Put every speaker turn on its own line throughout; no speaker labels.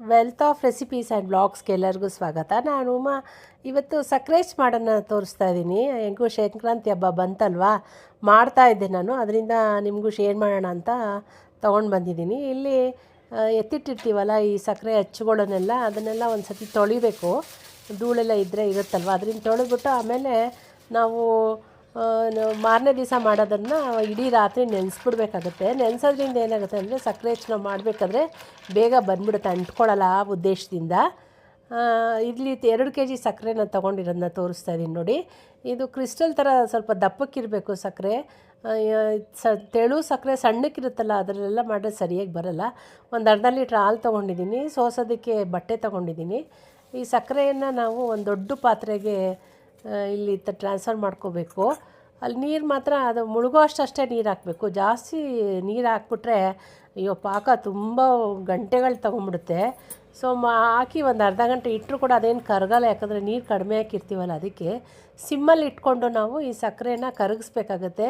Wealth of recipes and ಬ್ಲಾಗ್ಸ್ಗೆ ಎಲ್ಲರಿಗೂ ಸ್ವಾಗತ. ನಾನು ಉಮಾ. ಇವತ್ತು ಸಕ್ರೇಜ್ ಮಾಡೋಣ ತೋರಿಸ್ತಾ ಇದ್ದೀನಿ ಹೆಂಗೂ ಸಂಕ್ರಾಂತಿ ಹಬ್ಬ ಬಂತಲ್ವಾ? ಮಾಡ್ತಾ ಇದ್ದೆ ನಾನು. ಅದರಿಂದ ನಿಮಗೂ ಶೇರ್ ಮಾಡೋಣ ಅಂತ ತೊಗೊಂಡು ಬಂದಿದ್ದೀನಿ. ಇಲ್ಲಿ ಎತ್ತಿಟ್ಟಿರ್ತೀವಲ್ಲ ಈ ಸಕ್ಕರೆ ಹಚ್ಚುಗಳನ್ನೆಲ್ಲ ಅದನ್ನೆಲ್ಲ ಒಂದು ಸತಿ ತೊಳಿಬೇಕು. ಧೂಳೆಲ್ಲ ಇದ್ದರೆ ಇರುತ್ತಲ್ವ? ಅದರಿಂದ ತೊಳೆದ್ಬಿಟ್ಟು ಆಮೇಲೆ ನಾವು ಮಾರನೇ ದಿವಸ ಮಾಡೋದನ್ನು ಇಡೀ ರಾತ್ರಿ ನೆನೆಸ್ಬಿಡ್ಬೇಕಾಗುತ್ತೆ. ನೆನೆಸೋದ್ರಿಂದ ಏನಾಗುತ್ತೆ ಅಂದರೆ ಸಕ್ಕರೆ ಹೆಚ್ಚು ನಾವು ಮಾಡಬೇಕಾದ್ರೆ ಬೇಗ ಬಂದ್ಬಿಡುತ್ತೆ ಅಂಟ್ಕೊಳ್ಳಲ್ಲ ಆ ಉದ್ದೇಶದಿಂದ. ಇಲ್ಲಿ ಎರಡು ಕೆ ಜಿ ಸಕ್ಕರೆನ ತೊಗೊಂಡಿರೋದನ್ನ ತೋರಿಸ್ತಾ ಇದ್ದೀನಿ ನೋಡಿ. ಇದು ಕ್ರಿಸ್ಟಲ್ ಥರ ಸ್ವಲ್ಪ ದಪ್ಪಕ್ಕಿರಬೇಕು ಸಕ್ಕರೆ. ಸ, ತೆಳು ಸಕ್ಕರೆ ಸಣ್ಣಕ್ಕಿರುತ್ತಲ್ಲ, ಅದರಲ್ಲೆಲ್ಲ ಮಾಡಿದ್ರೆ ಸರಿಯಾಗಿ ಬರಲ್ಲ. ಒಂದು ಅರ್ಧ ಲೀಟ್ರ್ ಹಾಲು ತೊಗೊಂಡಿದ್ದೀನಿ, ಸೋಸೋದಕ್ಕೆ ಬಟ್ಟೆ ತೊಗೊಂಡಿದ್ದೀನಿ. ಈ ಸಕ್ಕರೆಯನ್ನು ನಾವು ಒಂದು ದೊಡ್ಡ ಪಾತ್ರೆಗೆ ಇಲ್ಲಿ ಟ್ರಾನ್ಸ್ಫರ್ ಮಾಡ್ಕೋಬೇಕು. ಅಲ್ಲಿ ನೀರು ಮಾತ್ರ ಅದು ಮುಳುಗೋ ಅಷ್ಟಷ್ಟೇ ನೀರು ಹಾಕಬೇಕು. ಜಾಸ್ತಿ ನೀರು ಹಾಕ್ಬಿಟ್ರೆ, ಅಯ್ಯೋ ಪಾಕ ತುಂಬ ಗಂಟೆಗಳು ತೊಗೊಂಬಿಡುತ್ತೆ. ಸೊ ಮಾ, ಹಾಕಿ ಒಂದು ಅರ್ಧ ಗಂಟೆ ಇಟ್ಟರು ಕೂಡ ಅದೇನು ಕರಗಲ್ಲ. ಯಾಕಂದರೆ ನೀರು ಕಡಿಮೆ ಹಾಕಿರ್ತೀವಲ್ಲ ಅದಕ್ಕೆ. ಸಿಮ್ಮಲ್ಲಿ ಇಟ್ಕೊಂಡು ನಾವು ಈ ಸಕ್ಕರೆನ ಕರಗಿಸ್ಬೇಕಾಗತ್ತೆ.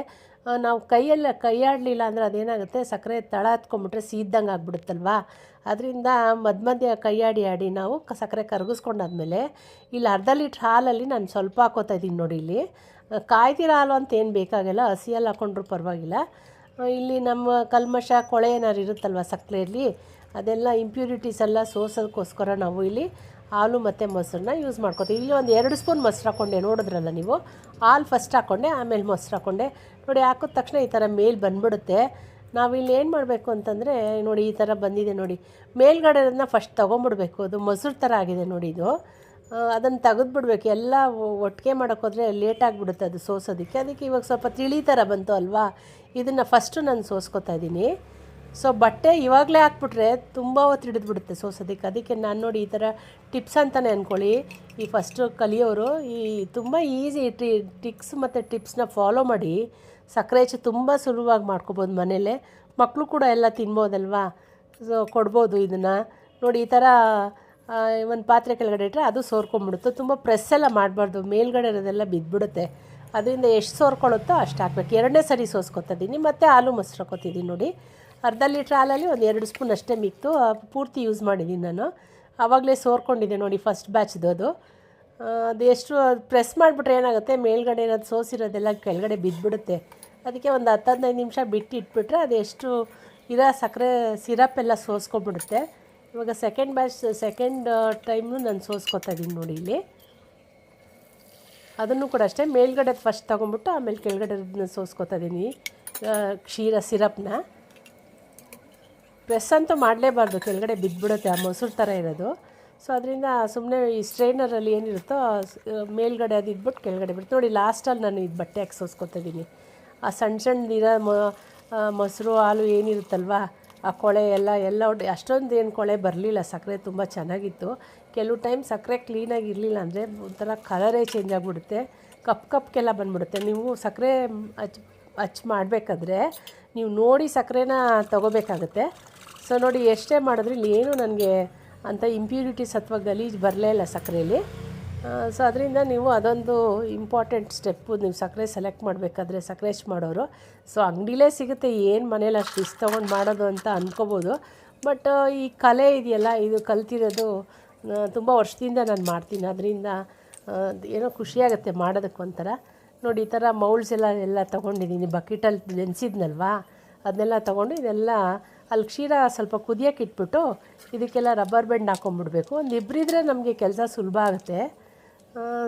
ನಾವು ಕೈಯಲ್ಲಿ ಕೈಯಾಡಲಿಲ್ಲ ಅಂದರೆ ಅದೇನಾಗುತ್ತೆ? ಸಕ್ಕರೆ ತಳ ಹತ್ಕೊಂಡ್ಬಿಟ್ರೆ ಸೀದ್ದಂಗೆ ಆಗ್ಬಿಡುತ್ತಲ್ವಾ? ಅದರಿಂದ ಮಧ್ಯ ಮಧ್ಯ ಕೈಯಾಡಿ ಆಡಿ ನಾವು ಸಕ್ಕರೆ ಕರಗಿಸ್ಕೊಂಡಾದ್ಮೇಲೆ ಇಲ್ಲಿ ಅರ್ಧ ಲೀಟ್ರ್ ಹಾಲಲ್ಲಿ ನಾನು ಸ್ವಲ್ಪ ಹಾಕೋತಾ ಇದ್ದೀನಿ ನೋಡಿ ಇಲ್ಲಿ. ಕಾಯ್ದಿರ ಹಾಲು ಅಂತ ಏನು ಬೇಕಾಗಿಲ್ಲ, ಹಸಿ ಹಾಲು ಪರವಾಗಿಲ್ಲ. ಇಲ್ಲಿ ನಮ್ಮ ಕಲ್ಮಶ ಕೊಳೆ ಏನಾರು ಇರುತ್ತಲ್ವ ಸಕ್ಕರೆಯಲ್ಲಿ? ಅದೆಲ್ಲ ಇಂಪ್ಯೂರಿಟೀಸ್ ಎಲ್ಲ ಸೋಸೋದಕ್ಕೋಸ್ಕರ ನಾವು ಇಲ್ಲಿ ಹಾಲು ಮತ್ತು ಮೊಸರನ್ನ ಯೂಸ್ ಮಾಡ್ಕೊತೀವಿ. ಇಲ್ಲಿ ಒಂದು ಎರಡು ಸ್ಪೂನ್ ಮೊಸರು ಹಾಕ್ಕೊಂಡೆ ನೋಡಿದ್ರಲ್ಲ ನೀವು? ಹಾಲು ಫಸ್ಟ್ ಹಾಕ್ಕೊಂಡೆ ಆಮೇಲೆ ಮೊಸರು ಹಾಕ್ಕೊಂಡೆ ನೋಡಿ, ಹಾಕಿದ ತಕ್ಷಣ ಈ ಥರ ಮೇಲೆ ಬಂದ್ಬಿಡುತ್ತೆ. ನಾವಿಲ್ಲಿ ಏನು ಮಾಡಬೇಕು ಅಂತಂದರೆ, ನೋಡಿ, ಈ ಥರ ಬಂದಿದೆ ನೋಡಿ. ಮೇಲ್ಗಡೆನ ಫಸ್ಟ್ ತೊಗೊಂಬಿಡ್ಬೇಕು. ಅದು ಮೊಸರು ಥರ ಆಗಿದೆ ನೋಡಿ ಇದು. ಅದನ್ನು ತೆಗೆದ್ಬಿಡ್ಬೇಕು. ಎಲ್ಲ ಒಟ್ಟಿಗೆ ಮಾಡೋಕ್ಕೋದ್ರೆ ಲೇಟ್ ಆಗಿಬಿಡುತ್ತೆ ಅದು ಸೋಸೋದಕ್ಕೆ. ಅದಕ್ಕೆ ಇವಾಗ ಸ್ವಲ್ಪ ತಿಳಿ ಥರ ಬಂತು ಅಲ್ವಾ? ಇದನ್ನು ಫಸ್ಟು ನಾನು ಸೋಸ್ಕೊತಾ ಇದ್ದೀನಿ. ಸೊ ಬಟ್ಟೆ ಇವಾಗಲೇ ಹಾಕ್ಬಿಟ್ರೆ ತುಂಬ ಹೊತ್ತು ಹಿಡಿದ್ಬಿಡುತ್ತೆ. ಸೋಸೋದಕ್ಕೆ ಅದಕ್ಕೆ ನಾನು ನೋಡಿ ಈ ಥರ ಟಿಪ್ಸ್ ಅಂತಲೇ ಅಂದ್ಕೊಳ್ಳಿ ಈ ಫಸ್ಟು ಕಲಿಯೋರು ಈ ತುಂಬ ಈಸಿ ಟ್ರಿ ಟಿಕ್ಸ್ ಮತ್ತು ಟಿಪ್ಸ್ನ ಫಾಲೋ ಮಾಡಿ. ಸಕ್ಕರೆ ಹೆಚ್ಚು ತುಂಬ ಸುಲಭವಾಗಿ ಮಾಡ್ಕೊಬೋದು ಮನೆಯಲ್ಲೇ ಮಕ್ಕಳು ಕೂಡ ಎಲ್ಲ ತಿನ್ಬೋದಲ್ವಾ? ಸೊ ಕೊಡ್ಬೋದು ಇದನ್ನು. ನೋಡಿ ಈ ಥರ ಒಂದು ಪಾತ್ರೆ ಕೆಳಗಡೆ ಇಟ್ಟರೆ ಅದು ಸೋರ್ಕೊಂಬಿಡುತ್ತೆ. ತುಂಬ ಪ್ರೆಸ್ ಎಲ್ಲ ಮಾಡಬಾರ್ದು. ಮೇಲ್ಗಡೆ ಇರೋದೆಲ್ಲ ಬಿದ್ದುಬಿಡುತ್ತೆ ಅದರಿಂದ ಎಷ್ಟು ಸೋರ್ಕೊಳ್ಳುತ್ತೋ ಅಷ್ಟು ಹಾಕ್ಬೇಕು. ಎರಡನೇ ಸರಿ ಸೋಸ್ಕೊತಿದ್ದೀನಿ ಮತ್ತು ಹಾಲು ಮೊಸರು ಹಾಕೋತಿದ್ದೀನಿ ನೋಡಿ. ಅರ್ಧ ಲೀಟ್ರ್ ಹಾಲಲ್ಲಿ ಒಂದು ಎರಡು ಸ್ಪೂನ್ ಅಷ್ಟೇ ಮಿಕ್ತು ಪೂರ್ತಿ ಯೂಸ್ ಮಾಡಿದ್ದೀನಿ ನಾನು. ಆವಾಗಲೇ ಸೋರ್ಕೊಂಡಿದ್ದೆ ನೋಡಿ ಫಸ್ಟ್ ಬ್ಯಾಚ್ದು ಅದು. ಅದು ಎಷ್ಟು ಪ್ರೆಸ್ ಮಾಡಿಬಿಟ್ರೆ ಏನಾಗುತ್ತೆ, ಮೇಲ್ಗಡೆ ಏನಾದ್ರು ಸೋಸಿರೋದೆಲ್ಲ ಕೆಳಗಡೆ ಬಿದ್ದುಬಿಡುತ್ತೆ ಅದಕ್ಕೆ ಒಂದು ಹತ್ತು ಹದಿನೈದು ನಿಮಿಷ ಬಿಟ್ಟು ಇಟ್ಬಿಟ್ರೆ ಅದು ಎಷ್ಟು ಇರೋ ಸಕ್ಕರೆ ಸಿರಪ್ ಎಲ್ಲ ಸೋಸ್ಕೊಂಡ್ಬಿಡುತ್ತೆ. ಇವಾಗ ಸೆಕೆಂಡ್ ಬ್ಯಾಚ್ ಸೆಕೆಂಡ್ ಟೈಮ್ನು ನಾನು ಸೋಸ್ಕೊತಾ ಇದ್ದೀನಿ ನೋಡಿ ಇಲ್ಲಿ. ಅದನ್ನು ಕೂಡ ಅಷ್ಟೇ ಮೇಲ್ಗಡೆ ಫಸ್ಟ್ ತೊಗೊಂಬಿಟ್ಟು ಆಮೇಲೆ ಕೆಳಗಡೆ ಸೋಸ್ಕೊತಾ ಇದ್ದೀನಿ ಕ್ಷೀರ ಸಿರಪ್ನ ಪ್ರೆಸ್ ಅಂತೂ ಮಾಡಲೇಬಾರ್ದು, ಕೆಳಗಡೆ ಬಿದ್ದುಬಿಡುತ್ತೆ ಆ ಮೊಸರು ಥರ ಇರೋದು. ಸೊ ಅದರಿಂದ ಸುಮ್ಮನೆ ಈ ಸ್ಟ್ರೈನರಲ್ಲಿ ಏನಿರುತ್ತೋ ಮೇಲ್ಗಡೆ ಅದು ಇದ್ಬಿಟ್ಟು ಕೆಳಗಡೆ ಬಿಡ್ತು. ನೋಡಿ ಲಾಸ್ಟಲ್ಲಿ ನಾನು ಇದು ಬಟ್ಟೆ ಹಾಕಿ ಸೋಸ್ಕೊತಿದ್ದೀನಿ ಆ ಸಣ್ಣ ಸಣ್ಣದಿರೋ ಮೊ ಮೊಸರು, ಹಾಲು ಏನಿರುತ್ತಲ್ವಾ, ಆ ಕೊಳೆ ಎಲ್ಲ ಎಲ್ಲ ಅಷ್ಟೊಂದು ಏನು ಕೊಳೆ ಬರಲಿಲ್ಲ. ಸಕ್ಕರೆ ತುಂಬ ಚೆನ್ನಾಗಿತ್ತು. ಕೆಲವು ಟೈಮ್ ಸಕ್ಕರೆ ಕ್ಲೀನಾಗಿ ಇರಲಿಲ್ಲ ಅಂದರೆ ಒಂಥರ ಕಲರೇ ಚೇಂಜ್ ಆಗಿಬಿಡುತ್ತೆ. ಕಪ್ ಕಪ್ಗೆಲ್ಲ ಬಂದ್ಬಿಡುತ್ತೆ. ನೀವು ಸಕ್ಕರೆ ಹಚ್ ಹಚ್ ಮಾಡಬೇಕಾದ್ರೆ ನೀವು ನೋಡಿ ಸಕ್ಕರೆನ ತಗೋಬೇಕಾಗುತ್ತೆ. ಸೊ ನೋಡಿ, ಎಷ್ಟೇ ಮಾಡಿದ್ರು ಇಲ್ಲಿ ಏನು ನನಗೆ ಅಂಥ ಇಂಪ್ಯೂರಿಟೀಸ್ ಅಥವಾ ಗಲೀಜು ಬರಲೇ ಇಲ್ಲ ಸಕ್ಕರೆಯಲ್ಲಿ ಸೊ ಅದರಿಂದ ನೀವು ಅದೊಂದು ಇಂಪಾರ್ಟೆಂಟ್ ಸ್ಟೆಪ್ಪು ನೀವು ಸಕ್ಕರೆ ಸೆಲೆಕ್ಟ್ ಮಾಡಬೇಕಾದ್ರೆ ಸಕ್ಕರೆ ಮಾಡೋರು. ಸೊ ಅಂಗಡಿಲೇ ಸಿಗುತ್ತೆ, ಏನು ಮನೇಲಿ ಅಷ್ಟು ಇಷ್ಟು ತೊಗೊಂಡು ಮಾಡೋದು ಅಂತ ಅಂದ್ಕೋಬೋದು ಬಟ್ ಈ ಕಲೆ ಇದೆಯಲ್ಲ, ಇದು ಕಲ್ತಿರೋದು ತುಂಬ ವರ್ಷದಿಂದ ನಾನು ಮಾಡ್ತೀನಿ. ಅದರಿಂದ ಏನೋ ಖುಷಿಯಾಗುತ್ತೆ ಮಾಡೋದಕ್ಕೆ ಒಂಥರ. ನೋಡಿ, ಈ ಥರ ಮೌಲ್ಸ್ ಎಲ್ಲ ಎಲ್ಲ ತೊಗೊಂಡಿದ್ದೀನಿ. ಬಕೆಟಲ್ಲಿ ನೆನೆಸಿದ್ನಲ್ವಾ? ಅದನ್ನೆಲ್ಲ ತೊಗೊಂಡು ಇದೆಲ್ಲ ಅಲ್ಲಿ ಕ್ಷೀರ ಸ್ವಲ್ಪ ಕುದಿಯೋಕೆ ಇಟ್ಬಿಟ್ಟು ಇದಕ್ಕೆಲ್ಲ ರಬ್ಬರ್ ಬೆಂಡ್ ಹಾಕೊಂಡ್ಬಿಡ್ಬೇಕು ಒಂದು ಇಬ್ಬರಿದ್ರೆ ನಮಗೆ ಕೆಲಸ ಸುಲಭ ಆಗುತ್ತೆ.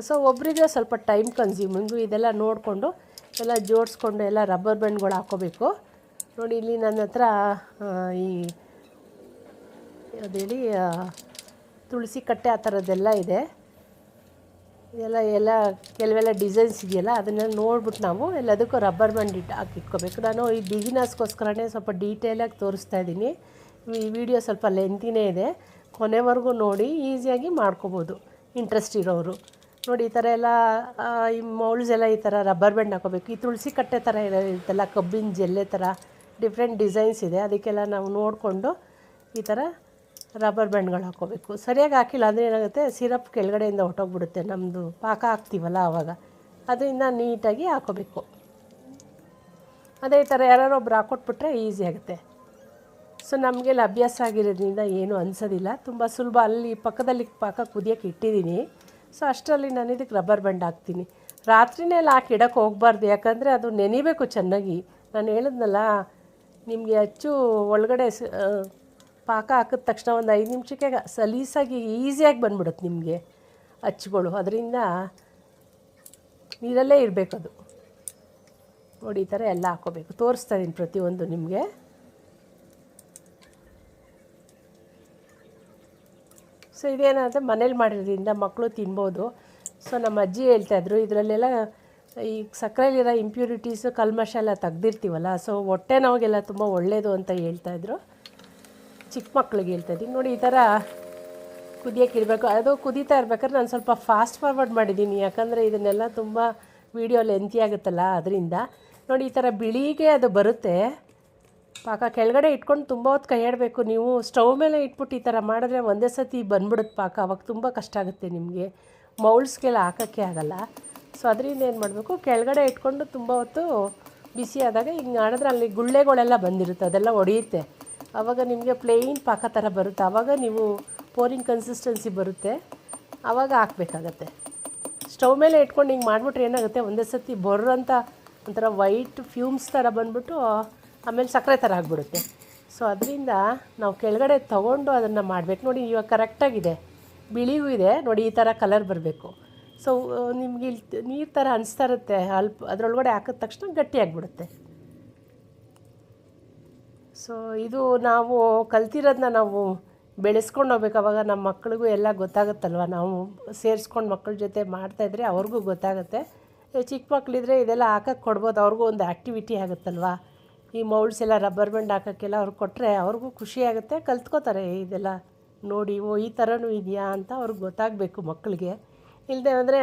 ಸೊ ಒಬ್ಬರಿದ್ರೆ ಸ್ವಲ್ಪ ಟೈಮ್ ಕನ್ಸ್ಯೂಮಿಂಗು ಇದೆಲ್ಲ ನೋಡಿಕೊಂಡು ಎಲ್ಲ ಜೋಡಿಸ್ಕೊಂಡು ಎಲ್ಲ ರಬ್ಬರ್ ಬೆಂಡ್ಗಳು ಹಾಕೋಬೇಕು. ನೋಡಿ, ಇಲ್ಲಿ ನನ್ನ ಹತ್ರ ಈ ಅದೇಳಿ ತುಳಸಿ ಕಟ್ಟೆ ಆ ಥರದ್ದೆಲ್ಲ ಇದೆ. ಇದೆಲ್ಲ ಎಲ್ಲ ಕೆಲವೆಲ್ಲ ಡಿಸೈನ್ಸ್ ಇದೆಯಲ್ಲ ಅದನ್ನೆಲ್ಲ ನೋಡ್ಬಿಟ್ಟು ನಾವು ಎಲ್ಲದಕ್ಕೂ ರಬ್ಬರ್ ಬ್ಯಾಂಡ್ ಇಟ್ಟು ಹಾಕಿ ಇಟ್ಕೋಬೇಕು ನಾನು ಈ ಬಿಗಿನರ್ಸ್ಗೋಸ್ಕರನೇ ಸ್ವಲ್ಪ ಡೀಟೇಲಾಗಿ ತೋರಿಸ್ತಾ ಇದ್ದೀನಿ ಈ ವಿಡಿಯೋ ಸ್ವಲ್ಪ ಲೆಂತಿನೇ ಇದೆ. ಕೊನೆವರೆಗೂ ನೋಡಿ ಈಸಿಯಾಗಿ ಮಾಡ್ಕೋಬೋದು. ಇಂಟ್ರೆಸ್ಟ್ ಇರೋರು. ನೋಡಿ, ಈ ಥರ ಎಲ್ಲ ಈ ಮೌಲ್ಸ್ ಎಲ್ಲ ಈ ಥರ ರಬ್ಬರ್ ಬ್ಯಾಂಡ್ ಹಾಕೋಬೇಕು. ಈ ತುಳಸಿ ಕಟ್ಟೆ ಥರ ಇರುತ್ತಲ್ಲ, ಕಬ್ಬಿನ, ಜಲ್ಲೆ ಥರ ಡಿಫ್ರೆಂಟ್ ಡಿಸೈನ್ಸ್ ಇದೆ. ಅದಕ್ಕೆಲ್ಲ ನಾವು ನೋಡಿಕೊಂಡು ಈ ಥರ ರಬ್ಬರ್ ಬ್ಯಾಂಡ್ಗಳು ಹಾಕ್ಕೋಬೇಕು. ಸರಿಯಾಗಿ ಹಾಕಿಲ್ಲ ಅಂದರೆ ಏನಾಗುತ್ತೆ, ಸಿರಪ್ ಕೆಳಗಡೆಯಿಂದ ಹೊಟ್ಟೋಗ್ಬಿಡುತ್ತೆ ನಮ್ಮದು ಪಾಕ ಹಾಕ್ತೀವಲ್ಲ ಆವಾಗ ಅದರಿಂದ ನೀಟಾಗಿ ಹಾಕೋಬೇಕು ಅದೇ ಥರ ಯಾರೋ ಒಬ್ರು ಹಾಕ್ಕೊಟ್ಬಿಟ್ರೆ ಈಸಿ ಆಗುತ್ತೆ. ಸೊ ನಮಗೆಲ್ಲ ಅಭ್ಯಾಸ ಆಗಿರೋದ್ರಿಂದ ಏನು ಅನಿಸೋದಿಲ್ಲ. ತುಂಬ ಸುಲಭ. ಅಲ್ಲಿ ಪಕ್ಕದಲ್ಲಿ ಪಾಕ ಕುದಿಯೋಕೆ ಇಟ್ಟಿದ್ದೀನಿ. ಸೊ, ಅಷ್ಟರಲ್ಲಿ ನಾನು ಇದಕ್ಕೆ ರಬ್ಬರ್ ಬ್ಯಾಂಡ್ ಹಾಕ್ತೀನಿ. ರಾತ್ರಿನೇ ಅಲ್ಲಿ ಹಾಕಿ ಇಡೋಕ್ಕೆ ಹೋಗ್ಬಾರ್ದು. ಯಾಕಂದರೆ ಅದು ನೆನಿಬೇಕು ಚೆನ್ನಾಗಿ. ನಾನು ಹೇಳಿದ್ನಲ್ಲ, ನಿಮಗೆ ಅಚ್ಚು ಒಳಗಡೆ ಪಾಕ ಹಾಕಿದ ತಕ್ಷಣ ಒಂದು ಐದು ನಿಮಿಷಕ್ಕೆ ಸಲೀಸಾಗಿ ಈಸಿಯಾಗಿ ಬಂದ್ಬಿಡುತ್ತೆ ನಿಮಗೆ ಅಚ್ಚುಗಳು. ಅದರಿಂದ ನೀರಲ್ಲೇ ಇರಬೇಕದು ನೋಡಿ, ಈ ಥರ ಎಲ್ಲ ಹಾಕೋಬೇಕು. ತೋರಿಸ್ತಾ ಇದ್ದೀನಿ ಪ್ರತಿಯೊಂದು ನಿಮಗೆ. ಸೊ ಇದೇನಂದರೆ ಮನೇಲಿ ಮಾಡಿರೋದ್ರಿಂದ ಮಕ್ಕಳು ತಿನ್ಬೋದು. ಸೊ ನಮ್ಮ ಅಜ್ಜಿ ಹೇಳ್ತಾಯಿದ್ರು ಇದರಲ್ಲೆಲ್ಲ ಈ ಸಕ್ಕರೆಯಲ್ಲಿರೋ ಇಂಪ್ಯೂರಿಟೀಸು ಕಲ್ಮಶ ಎಲ್ಲ ತೆಗ್ದಿರ್ತೀವಲ್ಲ ಸೊ ಹೊಟ್ಟೆ ನೋವಿಗೆಲ್ಲ ತುಂಬ ಒಳ್ಳೆಯದು ಅಂತ ಹೇಳ್ತಾಯಿದ್ರು ಚಿಕ್ಕ ಮಕ್ಳಿಗೆ ಹೇಳ್ತಾಯಿದ್ದೀನಿ ನೋಡಿ, ಈ ಥರ ಕುದಿಯೋಕೆ ಇಡಬೇಕು ಅದು ಕುದೀತಾ ಇರ್ಬೇಕಾದ್ರೆ ನಾನು ಸ್ವಲ್ಪ ಫಾಸ್ಟ್ ಫಾರ್ವರ್ಡ್ ಮಾಡಿದ್ದೀನಿ. ಯಾಕಂದರೆ ಇದನ್ನೆಲ್ಲ ತುಂಬ ವೀಡಿಯೋ ಲೆಂತಿ ಆಗುತ್ತಲ್ಲ ಅದರಿಂದ. ನೋಡಿ, ಈ ಥರ ಬಿಳಿಗೆ ಅದು ಬರುತ್ತೆ. ಪಾಕ ಕೆಳಗಡೆ ಇಟ್ಕೊಂಡು ತುಂಬ ಹೊತ್ತು ಕೈಯಾಡಬೇಕು ನೀವು ಸ್ಟವ್ ಮೇಲೆ ಇಟ್ಬಿಟ್ಟು ಈ ಥರ ಮಾಡಿದ್ರೆ ಒಂದೇ ಸತಿ ಬಂದ್ಬಿಡುತ್ತೆ ಪಾಕ. ಅವಾಗ ತುಂಬ ಕಷ್ಟ ಆಗುತ್ತೆ ನಿಮಗೆ. ಮೌಲ್ಸ್ಗೆಲ್ಲ ಹಾಕೋಕ್ಕೆ ಆಗಲ್ಲ. ಸೊ ಅದರಿಂದ ಏನು ಮಾಡಬೇಕು? ಕೆಳಗಡೆ ಇಟ್ಕೊಂಡು ತುಂಬ ಹೊತ್ತು ಬಿಸಿ ಆದಾಗ ಹಿಂಗೆ ಮಾಡಿದ್ರೆ ಅಲ್ಲಿ ಗುಳ್ಳೆಗಳೆಲ್ಲ ಬಂದಿರುತ್ತೆ. ಅದೆಲ್ಲ ಒಡೆಯುತ್ತೆ. ಆವಾಗ ನಿಮಗೆ ಪ್ಲೇನ್ ಪಾಕ ಥರ ಬರುತ್ತೆ. ಆವಾಗ ನೀವು ಪೋರಿಂಗ್ ಕನ್ಸಿಸ್ಟೆನ್ಸಿ ಬರುತ್ತೆ. ಆವಾಗ ಹಾಕ್ಬೇಕಾಗತ್ತೆ. ಸ್ಟವ್ ಮೇಲೆ ಇಟ್ಕೊಂಡು ಹಿಂಗೆ ಮಾಡಿಬಿಟ್ರೆ ಏನಾಗುತ್ತೆ? ಒಂದೇ ಸತಿ ಅಂತ ಒಂಥರ ವೈಟ್ ಫ್ಯೂಮ್ಸ್ ಥರ ಬಂದ್ಬಿಟ್ಟು, ಆಮೇಲೆ ಸಕ್ಕರೆ ಥರ ಆಗಿಬಿಡುತ್ತೆ. ಸೊ ಅದರಿಂದ ನಾವು ಕೆಳಗಡೆ ತೊಗೊಂಡು ಅದನ್ನು ಮಾಡಬೇಕು. ನೋಡಿ, ಇವಾಗ ಕರೆಕ್ಟಾಗಿದೆ ಬಿಳಿಯೂ ಇದೆ. ನೋಡಿ, ಈ ಥರ ಕಲರ್ ಬರಬೇಕು. ಸೊ ನಿಮಗೆ ಇಲ್ಲಿ ನೀರು ಥರ ಅನಿಸ್ತಾ ಇರುತ್ತೆ. ಅಲ್ಪ, ಅದರೊಳಗಡೆ ಹಾಕಿದ ತಕ್ಷಣ ಗಟ್ಟಿಯಾಗಿಬಿಡುತ್ತೆ ಸೊ ಇದು ನಾವು ಕಲ್ತಿರೋದನ್ನ ನಾವು ಬೆಳೆಸ್ಕೊಂಡು ಹೋಗ್ಬೇಕು. ಅವಾಗ ನಮ್ಮ ಮಕ್ಕಳಿಗೂ ಎಲ್ಲ ಗೊತ್ತಾಗುತ್ತಲ್ವ? ನಾವು ಸೇರಿಸ್ಕೊಂಡು ಮಕ್ಕಳ ಜೊತೆ ಮಾಡ್ತಾಯಿದ್ರೆ ಅವ್ರಿಗೂ ಗೊತ್ತಾಗುತ್ತೆ. ಚಿಕ್ಕ ಮಕ್ಕಳಿದ್ರೆ ಇದೆಲ್ಲ ಹಾಕಕ್ಕೆ ಕೊಡ್ಬೋದು. ಅವ್ರಿಗೂ ಒಂದು ಆ್ಯಕ್ಟಿವಿಟಿ ಆಗುತ್ತಲ್ವ? ಈ ಮೌಲ್ಡ್ಸ್ ಎಲ್ಲ ರಬ್ಬರ್ ಬ್ಯಾಂಡ್ ಹಾಕೋಕ್ಕೆಲ್ಲ ಅವ್ರಿಗೆ ಕೊಟ್ಟರೆ ಅವ್ರಿಗೂ ಖುಷಿಯಾಗುತ್ತೆ ಕಲ್ತ್ಕೋತಾರೆ ಇದೆಲ್ಲ ನೋಡಿ, ಓ, ಈ ಥರನೂ ಇದೆಯಾ? ಅಂತ ಅವ್ರಿಗೆ ಗೊತ್ತಾಗಬೇಕು ಮಕ್ಕಳಿಗೆ ಇಲ್ಲದೆ ಅಂದರೆ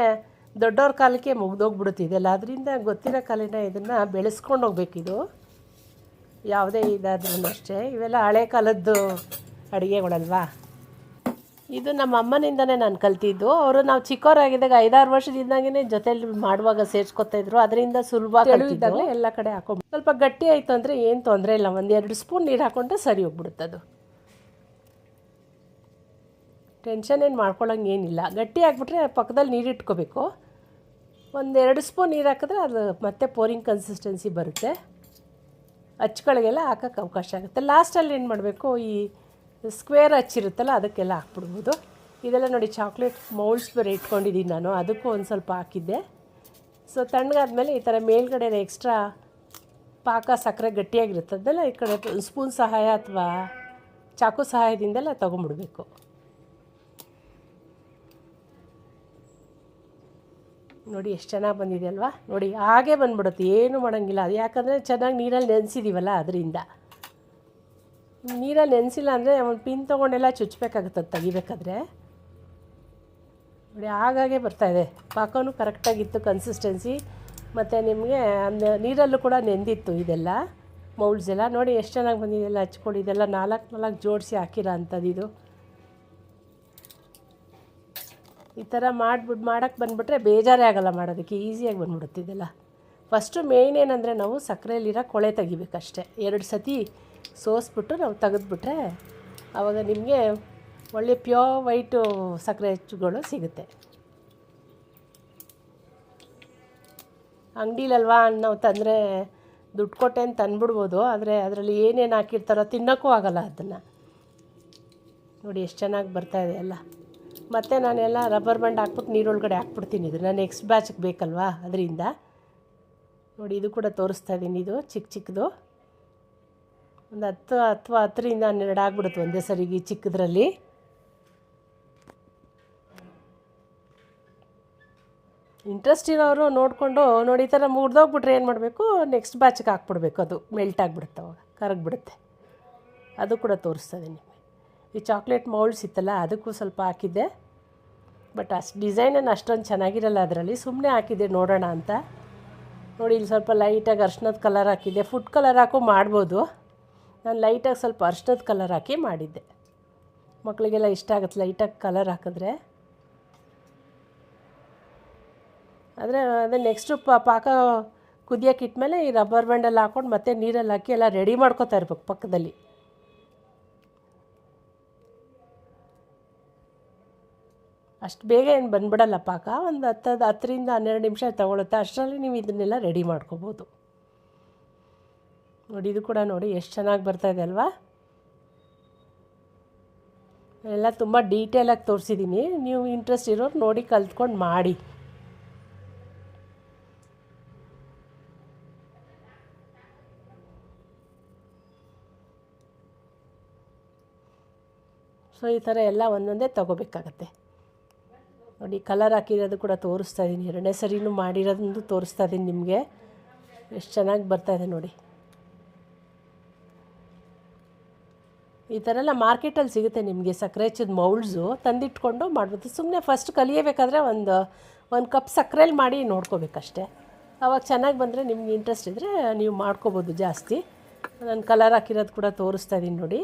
ದೊಡ್ಡವ್ರ ಕಾಲಕ್ಕೆ ಮುಗ್ದೋಗ್ಬಿಡುತ್ತೆ ಇದೆಲ್ಲ. ಅದರಿಂದ ಗೊತ್ತಿರೋ ಕಾಲಿನ ಇದನ್ನು ಬೆಳೆಸ್ಕೊಂಡು ಹೋಗ್ಬೇಕಿದು. ಯಾವುದೇ ಇದಾದ್ರೂ ಅಷ್ಟೇ. ಇವೆಲ್ಲ ಹಳೆ ಕಾಲದ್ದು ಅಡುಗೆಗಳಲ್ವಾ? ಇದು ನಮ್ಮ ಅಮ್ಮನಿಂದನೇ ನಾನು ಕಲ್ತಿದ್ದು. ಅವರು ನಾವು ಚಿಕ್ಕವರಾಗಿದ್ದಾಗ ಐದಾರು ವರ್ಷದಿಂದಾಗೇ ಜೊತೆಲಿ ಮಾಡುವಾಗ ಸೇರಿಸ್ಕೊತಾ ಇದ್ರು. ಅದರಿಂದ ಸುಲಭ ಇದ್ದಾಗಲೇ ಎಲ್ಲ ಕಡೆ ಹಾಕೊಂಡು ಸ್ವಲ್ಪ ಗಟ್ಟಿ ಆಯಿತು ಅಂದರೆ ಏನು ತೊಂದರೆ ಇಲ್ಲ. ಒಂದು ಎರಡು ಸ್ಪೂನ್ ನೀರು ಹಾಕೊಂಡ್ರೆ ಸರಿ ಹೋಗ್ಬಿಡುತ್ತೆ ಅದು. ಟೆನ್ಷನ್ ಏನು ಮಾಡ್ಕೊಳ್ಳೋಂಗೆ ಏನಿಲ್ಲ. ಗಟ್ಟಿ ಆಗಿಬಿಟ್ರೆ ಪಕ್ಕದಲ್ಲಿ ನೀರು ಇಟ್ಕೋಬೇಕು. ಒಂದೆರಡು ಸ್ಪೂನ್ ನೀರು ಹಾಕಿದ್ರೆ ಅದು ಮತ್ತೆ ಪೋರಿಂಗ್ ಕನ್ಸಿಸ್ಟೆನ್ಸಿ ಬರುತ್ತೆ. ಅಚ್ಚುಗಳಿಗೆಲ್ಲ ಹಾಕೋಕ್ಕೆ ಅವಕಾಶ ಆಗುತ್ತೆ. ಲಾಸ್ಟಲ್ಲಿ ಏನು ಮಾಡಬೇಕು, ಈ ಸ್ಕ್ವೇರ್ ಹಚ್ಚಿರುತ್ತಲ್ಲ ಅದಕ್ಕೆಲ್ಲ ಹಾಕ್ಬಿಡ್ಬೋದು. ಇದೆಲ್ಲ ನೋಡಿ, ಚಾಕ್ಲೇಟ್ ಮೌಲ್ಡ್ಸ್ ಬೇರೆ ಇಟ್ಕೊಂಡಿದ್ದೀನಿ ನಾನು, ಅದಕ್ಕೂ ಒಂದು ಸ್ವಲ್ಪ ಹಾಕಿದ್ದೆ. ಸೊ ತಣ್ಣಗಾದ್ಮೇಲೆ ಈ ಥರ ಮೇಲ್ಗಡೆ ಎಕ್ಸ್ಟ್ರಾ ಪಾಕ ಸಕ್ಕರೆ ಗಟ್ಟಿಯಾಗಿರುತ್ತೆ ಈ ಕಡೆ ಸ್ಪೂನ್ ಸಹಾಯ ಅಥವಾ ಚಾಕು ಸಹಾಯದಿಂದೆಲ್ಲ ತೊಗೊಂಬಿಡ್ಬೇಕು. ನೋಡಿ, ಎಷ್ಟು ಚೆನ್ನಾಗಿ ಬಂದಿದೆ ಅಲ್ವಾ? ನೋಡಿ, ಹಾಗೆ ಬಂದ್ಬಿಡುತ್ತೆ. ಏನು ಮಾಡೋಂಗಿಲ್ಲ. ಅದು ಯಾಕಂದರೆ ಚೆನ್ನಾಗಿ ನೀರಲ್ಲಿ ನೆನೆಸಿದೀವಲ್ಲ ಅದರಿಂದ. ನೀರಲ್ಲಿ ನೆನೆಸಿಲ್ಲ ಅಂದರೆ ಒಂದು ಪಿನ್ ತೊಗೊಂಡೆಲ್ಲ ಚುಚ್ಚಬೇಕಾಗುತ್ತೆ ಅದು ತೆಗಿಬೇಕಾದ್ರೆ. ನೋಡಿ ಆಗಾಗೆ ಬರ್ತಾಯಿದೆ ಪಾಕನೂ ಕರೆಕ್ಟಾಗಿತ್ತು ಕನ್ಸಿಸ್ಟೆನ್ಸಿ ಮತ್ತು ನಿಮಗೆ ಅಂದ ನೀರಲ್ಲೂ ಕೂಡ ನೆಂದಿತ್ತು ಇದೆಲ್ಲ ಮೌಲ್ಡ್ಸ್ ಎಲ್ಲ. ನೋಡಿ, ಎಷ್ಟು ಚೆನ್ನಾಗಿ ಬಂದಿದೆಲ್ಲ ಹಚ್ಕೊಂಡು. ಇದೆಲ್ಲ ನಾಲ್ಕು ನಾಲ್ಕು ಜೋಡಿಸಿ ಹಾಕಿರೋ ಅಂಥದ್ದು ಇದು. ಈ ಥರ ಮಾಡಿಬಿಟ್ಟು ಮಾಡೋಕ್ಕೆ ಬಂದುಬಿಟ್ರೆ ಬೇಜಾರೇ ಆಗೋಲ್ಲ ಮಾಡೋದಕ್ಕೆ, ಈಸಿಯಾಗಿ ಬಂದ್ಬಿಡುತ್ತೆ ಇದೆಲ್ಲ. ಫಸ್ಟು ಮೇಯ್ನ್ ಏನಂದರೆ ನಾವು ಸಕ್ಕರೆಯಲ್ಲಿರೋ ಕೊಳೆ ತೆಗಿಬೇಕಷ್ಟೆ. ಎರಡು ಸತಿ ಸೋಸ್ಬಿಟ್ಟು ನಾವು ತೆಗೆದ್ಬಿಟ್ರೆ ಆವಾಗ ನಿಮಗೆ ಒಳ್ಳೆ ಪ್ಯೂರ್ ವೈಟು ಸಕ್ಕರೆ ಹೆಚ್ಚುಗಳು ಸಿಗುತ್ತೆ. ಅಂಗಡಿಲಲ್ವಾ ನಾವು ತಂದರೆ ದುಡ್ಡು ಕೊಟ್ಟೆ ಅಂತ ಅಂದ್ಬಿಡ್ಬೋದು ಆದರೆ ಅದರಲ್ಲಿ ಏನೇನು ಹಾಕಿರ್ತಾರೋ ತಿನ್ನೋಕ್ಕೂ ಆಗಲ್ಲ ಅದನ್ನು. ನೋಡಿ ಎಷ್ಟು ಚೆನ್ನಾಗಿ ಬರ್ತಾಯಿದೆ ಎಲ್ಲ. ಮತ್ತು ನಾನೆಲ್ಲ ರಬ್ಬರ್ ಬ್ಯಾಂಡ್ ಹಾಕ್ಬಿಟ್ಟು ನೀರೊಳಗಡೆ ಹಾಕ್ಬಿಡ್ತೀನಿ. ಇದನ್ನು ನೆಕ್ಸ್ಟ್ ಬ್ಯಾಚಿಗೆ ಬೇಕಲ್ವಾ? ಅದರಿಂದ. ನೋಡಿ, ಇದು ಕೂಡ ತೋರಿಸ್ತಾ ಇದ್ದೀನಿ. ಇದು ಚಿಕ್ಕ ಚಿಕ್ಕದು ಒಂದು ಹತ್ತು ಅಥವಾ ಹತ್ತರಿಂದ ಹನ್ನೆರಡು ಆಗ್ಬಿಡುತ್ತೆ ಒಂದೇ ಸರಿಗೆ ಚಿಕ್ಕದ್ರಲ್ಲಿ. ಇಂಟ್ರೆಸ್ಟ್ ಇರೋರು ನೋಡಿಕೊಂಡು, ನೋಡಿ, ಈ ಥರ ಮುಗ್ದೋಗ್ಬಿಟ್ರೆ ಏನು ಮಾಡಬೇಕು? ನೆಕ್ಸ್ಟ್ ಬ್ಯಾಚ್ಗೆ ಹಾಕ್ಬಿಡ್ಬೇಕು ಅದು. ಮೆಲ್ಟ್ ಆಗಿಬಿಡುತ್ತೆ ಅವಾಗ. ಕರಗಿಬಿಡುತ್ತೆ. ಅದು ಕೂಡ ತೋರಿಸ್ತಾ ಇದ್ದೀನಿ. ಈ ಚಾಕ್ಲೇಟ್ ಮೌಲ್ಡ್ಸ್ ಇತ್ತಲ್ಲ ಅದಕ್ಕೂ ಸ್ವಲ್ಪ ಹಾಕಿದ್ದೆ. ಬಟ್ ಅಷ್ಟು ಡಿಸೈನನ್ನು ಅಷ್ಟೊಂದು ಚೆನ್ನಾಗಿರಲ್ಲ ಅದರಲ್ಲಿ. ಸುಮ್ಮನೆ ಹಾಕಿದ್ದೆ ನೋಡೋಣ ಅಂತ. ನೋಡಿ, ಇಲ್ಲಿ ಸ್ವಲ್ಪ ಲೈಟಾಗಿ ಅರ್ಶಿನದ ಕಲರ್ ಹಾಕಿದ್ದೆ. ಫುಡ್ ಕಲರ್ ಹಾಕೋ ಮಾಡ್ಬೋದು. ನಾನು ಲೈಟಾಗಿ ಸ್ವಲ್ಪ ಅರ್ಶಿನದ ಕಲರ್ ಹಾಕಿ ಮಾಡಿದ್ದೆ. ಮಕ್ಕಳಿಗೆಲ್ಲ ಇಷ್ಟ ಆಗುತ್ತೆ ಲೈಟಾಗಿ ಕಲರ್ ಹಾಕಿದ್ರೆ. ಆದರೆ, ಅದೇ ನೆಕ್ಸ್ಟು ಪಾಕ ಕುದಿಯೋಕ್ಕಿಟ್ಟ ಮೇಲೆ ಈ ರಬ್ಬರ್ ಬ್ಯಾಂಡಲ್ಲಿ ಹಾಕ್ಕೊಂಡು ಮತ್ತೆ ನೀರಲ್ಲಿ ಹಾಕಿ ಎಲ್ಲ ರೆಡಿ ಮಾಡ್ಕೋತಾ ಇರ್ಬೇಕು ಪಕ್ಕದಲ್ಲಿ. ಅಷ್ಟು ಬೇಗ ಏನು ಬಂದ್ಬಿಡಲ್ಲ ಪಾಕ ಒಂದು ಹತ್ತದು ಹತ್ತರಿಂದ ಹನ್ನೆರಡು ನಿಮಿಷ ತೊಗೊಳುತ್ತೆ. ಅಷ್ಟರಲ್ಲಿ ನೀವು ಇದನ್ನೆಲ್ಲ ರೆಡಿ ಮಾಡ್ಕೋಬೋದು. ನೋಡಿ, ಇದು ಕೂಡ ನೋಡಿ, ಎಷ್ಟು ಚೆನ್ನಾಗಿ ಬರ್ತಾ ಇದೆ ಅಲ್ವಾ? ಎಲ್ಲ ತುಂಬ ಡೀಟೇಲಾಗಿ ತೋರಿಸಿದ್ದೀನಿ ನೀವು ಇಂಟ್ರೆಸ್ಟ್ ಇರೋರು ನೋಡಿ ಕಲ್ತ್ಕೊಂಡು ಮಾಡಿ. ಸೊ ಈ ಥರ ಎಲ್ಲ ಒಂದೊಂದೇ ತೊಗೋಬೇಕಾಗತ್ತೆ. ನೋಡಿ ಕಲರ್ ಹಾಕಿರೋದು ಕೂಡ ತೋರಿಸ್ತಾ ಇದ್ದೀನಿ ಎರಡನೇ ಸರಿನೂ ಮಾಡಿರೋದನ್ನು ತೋರಿಸ್ತಾ ಇದ್ದೀನಿ ನಿಮಗೆ. ಎಷ್ಟು ಚೆನ್ನಾಗಿ ಬರ್ತಾಯಿದೆ ನೋಡಿ. ಈ ಥರ ಎಲ್ಲ ಮಾರ್ಕೆಟಲ್ಲಿ ಸಿಗುತ್ತೆ ನಿಮಗೆ ಸಕ್ಕರೆ ಹಚ್ಚಿದ ಮೌಲ್ಡ್ಸು ತಂದಿಟ್ಕೊಂಡು ಮಾಡ್ಬೋದು. ಸುಮ್ಮನೆ ಫಸ್ಟ್ ಕಲಿಯಬೇಕಾದ್ರೆ ಒಂದು ಒಂದು ಕಪ್ ಸಕ್ಕರೆಯಲ್ಲಿ ಮಾಡಿ ನೋಡ್ಕೋಬೇಕಷ್ಟೆ. ಅವಾಗ ಚೆನ್ನಾಗಿ ಬಂದರೆ ನಿಮ್ಗೆ ಇಂಟ್ರೆಸ್ಟ್ ಇದ್ದರೆ ನೀವು ಮಾಡ್ಕೋಬೋದು ಜಾಸ್ತಿ. ನಾನು ಕಲರ್ ಹಾಕಿರೋದು ಕೂಡ ತೋರಿಸ್ತಾ ಇದ್ದೀನಿ ನೋಡಿ.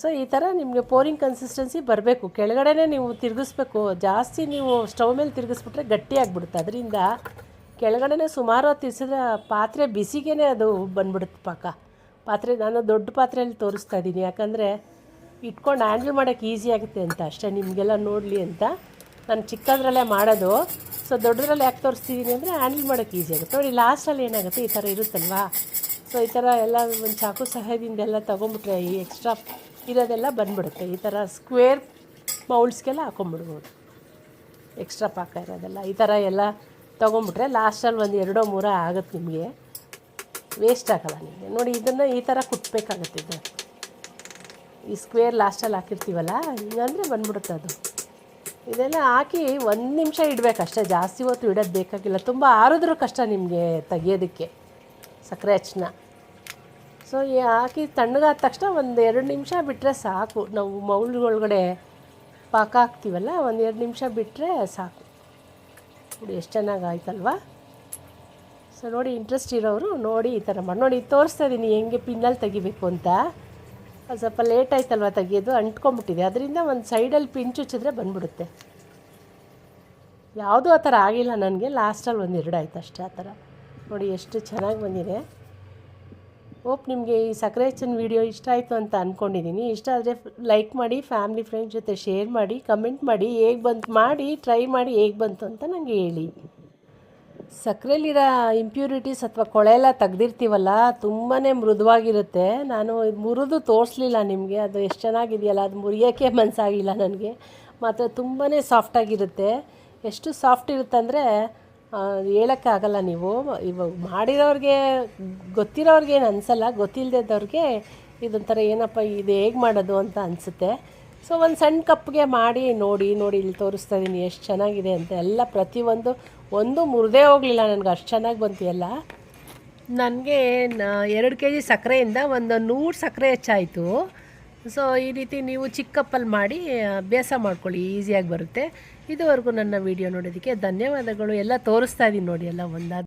ಸೊ ಈ ಥರ ನಿಮಗೆ ಪೋರಿಂಗ್ ಕನ್ಸಿಸ್ಟೆನ್ಸಿ ಬರಬೇಕು. ಕೆಳಗಡೆನೇ ನೀವು ತಿರುಗಿಸ್ಬೇಕು. ಜಾಸ್ತಿ ನೀವು ಸ್ಟವ್ ಮೇಲೆ ತಿರುಗಿಸ್ಬಿಟ್ರೆ ಗಟ್ಟಿಯಾಗ್ಬಿಡುತ್ತೆ ಅದರಿಂದ ಕೆಳಗಡೆನೇ ಸುಮಾರು ತಿರ್ಸಿದ್ರೆ ಪಾತ್ರೆ ಬಿಸಿಗೆನೇ ಅದು ಬಂದ್ಬಿಡುತ್ತೆ ಪಾಕ. ಪಾತ್ರೆ ನಾನು ದೊಡ್ಡ ಪಾತ್ರೆಯಲ್ಲಿ ತೋರಿಸ್ತಾ ಇದ್ದೀನಿ. ಯಾಕಂದರೆ ಇಟ್ಕೊಂಡು ಹ್ಯಾಂಡಲ್ ಮಾಡೋಕ್ಕೆ ಈಸಿ ಆಗುತ್ತೆ ಅಂತ. ಅಷ್ಟೇ ನಿಮಗೆಲ್ಲ ನೋಡಲಿ ಅಂತ. ನಾನು ಚಿಕ್ಕದ್ರಲ್ಲೇ ಮಾಡೋದು. ಸೊ ದೊಡ್ಡದ್ರಲ್ಲಿ ಯಾಕೆ ತೋರಿಸ್ತಿದ್ದೀನಿ ಅಂದರೆ ಹ್ಯಾಂಡಲ್ ಮಾಡೋಕ್ಕೆ ಈಸಿ ಆಗುತ್ತೆ. ನೋಡಿ ಲಾಸ್ಟಲ್ಲಿ ಏನಾಗುತ್ತೆ? ಈ ಥರ ಇರುತ್ತಲ್ವಾ? ಸೊ ಈ ಥರ ಎಲ್ಲ ಒಂದು ಚಾಕು ಸಹಾಯದಿಂದ ಎಲ್ಲ ತೊಗೊಂಬಿಟ್ರೆ ಈ ಎಕ್ಸ್ಟ್ರಾ ಇರೋದೆಲ್ಲ ಬಂದ್ಬಿಡುತ್ತೆ. ಈ ಥರ ಸ್ಕ್ವೇರ್ ಮೌಲ್ಡ್ಸ್ಗೆಲ್ಲ ಹಾಕೊಂಬಿಡ್ಬೋದು. ಎಕ್ಸ್ಟ್ರಾ ಪಾಕ ಇರೋದೆಲ್ಲ. ಈ ಥರ ಎಲ್ಲ ತೊಗೊಂಬಿಟ್ರೆ ಲಾಸ್ಟಲ್ಲಿ ಒಂದು ಎರಡೋ ಮೂರೋ ಆಗುತ್ತೆ ನಿಮಗೆ. ವೇಸ್ಟ್ ಆಗಲ್ಲ ನಿಮಗೆ. ನೋಡಿ, ಇದನ್ನು ಈ ಥರ ಕುಟ್ಬೇಕಾಗತ್ತೆ ಇದು. ಈ ಸ್ಕ್ವೇರ್ ಲಾಸ್ಟಲ್ಲಿ ಹಾಕಿರ್ತೀವಲ್ಲ, ಹಿಂಗಂದರೆ ಬಂದ್ಬಿಡುತ್ತೆ ಅದು. ಇದೆಲ್ಲ ಹಾಕಿ ಒಂದು ನಿಮಿಷ ಇಡಬೇಕಷ್ಟೇ. ಜಾಸ್ತಿ ಹೊತ್ತು ಇಡೋದು ಬೇಕಾಗಿಲ್ಲ. ತುಂಬ ಆರಿದ್ರೂ ಕಷ್ಟ ನಿಮಗೆ ತೆಗಿಯೋದಕ್ಕೆ. ಸಕ್ಕರೆ ಹಚ್ಚನ. ಸೊ ಈ ಹಾಕಿ ತಣ್ಣಗಾದ ತಕ್ಷಣ ಒಂದು ಎರಡು ನಿಮಿಷ ಬಿಟ್ಟರೆ ಸಾಕು. ನಾವು ಮೌಲ್ಡ್ಗೊಳಗಡೆ ಪಾಕ ಹಾಕ್ತೀವಲ್ಲ ಒಂದು ಎರಡು ನಿಮಿಷ ಬಿಟ್ಟರೆ ಸಾಕು. ನೋಡಿ, ಎಷ್ಟು ಚೆನ್ನಾಗಿ ಆಯ್ತಲ್ವಾ? ಸೊ ನೋಡಿ ಇಂಟ್ರೆಸ್ಟ್ ಇರೋರು ನೋಡಿ ಈ ಥರ ಮಾಡಿ. ನೋಡಿ, ತೋರಿಸ್ತಾ ಇದ್ದೀನಿ ಹೆಂಗೆ ಪಿನ್ನಲ್ಲಿ ತೆಗಿಬೇಕು ಅಂತ. ಅದು ಸ್ವಲ್ಪ ಲೇಟ್ ಆಯ್ತಲ್ವ ತೆಗಿಯೋದು ಅಂಟ್ಕೊಂಬಿಟ್ಟಿದೆ ಅದರಿಂದ ಒಂದು ಸೈಡಲ್ಲಿ ಪಿನ್ ಚುಚ್ಚಿದ್ರೆ ಬಂದ್ಬಿಡುತ್ತೆ. ಯಾವುದೂ ಆ ಥರ ಆಗಿಲ್ಲ ನನಗೆ. ಲಾಸ್ಟಲ್ಲಿ ಒಂದು ಎರಡು ಆಯ್ತು ಅಷ್ಟೇ ಆ ಥರ ನೋಡಿ, ಎಷ್ಟು ಚೆನ್ನಾಗಿ ಬಂದಿದೆ. ಹೋಪ್ ನಿಮಗೆ ಈ ಸಕ್ಕರೆ ಹೆಚ್ಚಿನ ವೀಡಿಯೋ ಇಷ್ಟ ಆಯಿತು ಅಂತ ಅಂದ್ಕೊಂಡಿದ್ದೀನಿ ಇಷ್ಟ ಆದರೆ ಲೈಕ್ ಮಾಡಿ ಫ್ಯಾಮಿಲಿ ಫ್ರೆಂಡ್ಸ್ ಜೊತೆ ಶೇರ್ ಮಾಡಿ ಕಮೆಂಟ್ ಮಾಡಿ, ಹೇಗೆ ಬಂತು ಮಾಡಿ ಟ್ರೈ ಮಾಡಿ ಹೇಗೆ ಬಂತು ಅಂತ ನನಗೆ ಹೇಳಿ. ಸಕ್ಕರೆಲಿರೋ ಇಂಪ್ಯೂರಿಟೀಸ್ ಅಥವಾ ಕೊಳೆ ಎಲ್ಲ ತೆಗ್ದಿರ್ತೀವಲ್ಲ ತುಂಬಾ ಮೃದುವಾಗಿರುತ್ತೆ. ನಾನು ಮುರಿದು ತೋರಿಸ್ಲಿಲ್ಲ ನಿಮಗೆ, ಅದು ಎಷ್ಟು ಚೆನ್ನಾಗಿದೆಯಲ್ಲ, ಅದು ಮುರಿಯೋಕ್ಕೆ ಮನಸ್ಸಾಗಿಲ್ಲ ನನಗೆ. ಮಾತ್ರ ತುಂಬಾ ಸಾಫ್ಟಾಗಿರುತ್ತೆ ಎಷ್ಟು ಸಾಫ್ಟ್ ಇರುತ್ತೆ ಅಂದರೆ ಹೇಳೋಕ್ಕಾಗಲ್ಲ ನೀವು. ಇವಾಗ ಮಾಡಿರೋರಿಗೆ ಗೊತ್ತಿರೋರ್ಗೇನು ಅನಿಸಲ್ಲ ಗೊತ್ತಿಲ್ಲದವ್ರಿಗೆ ಇದೊಂಥರ ಏನಪ್ಪ ಇದು ಹೇಗೆ ಮಾಡೋದು ಅಂತ ಅನಿಸುತ್ತೆ. ಸೊ ಒಂದು ಸಣ್ಣ ಕಪ್ಗೆ ಮಾಡಿ, ನೋಡಿ ನೋಡಿ, ಇಲ್ಲಿ ತೋರಿಸ್ತಾ ಇದ್ದೀನಿ ಎಷ್ಟು ಚೆನ್ನಾಗಿದೆ ಅಂತ. ಎಲ್ಲ ಪ್ರತಿಯೊಂದು, ಒಂದು ಮುರಿದೇ ಹೋಗಲಿಲ್ಲ ನನಗೆ, ಅಷ್ಟು ಚೆನ್ನಾಗಿ ಬಂತು ಎಲ್ಲ ನನಗೆ ಎರಡು ಕೆ ಜಿ ಸಕ್ಕರೆಯಿಂದ ಒಂದು ನೂರು ಸಕ್ಕರೆ ಹೆಚ್ಚಾಯಿತು. ಸೊ ಈ ರೀತಿ ನೀವು ಚಿಕ್ಕ ಕಪ್ಪಲ್ಲಿ ಮಾಡಿ, ಅಭ್ಯಾಸ ಮಾಡ್ಕೊಳ್ಳಿ, ಈಸಿಯಾಗಿ ಬರುತ್ತೆ. ಇದುವರೆಗೂ ನನ್ನ ವಿಡಿಯೋ ನೋಡೋದಕ್ಕೆ ಧನ್ಯವಾದಗಳು. ಎಲ್ಲ ತೋರಿಸ್ತಾ ಇದ್ದೀನಿ ನೋಡಿ ಎಲ್ಲ ಒಂದಾದ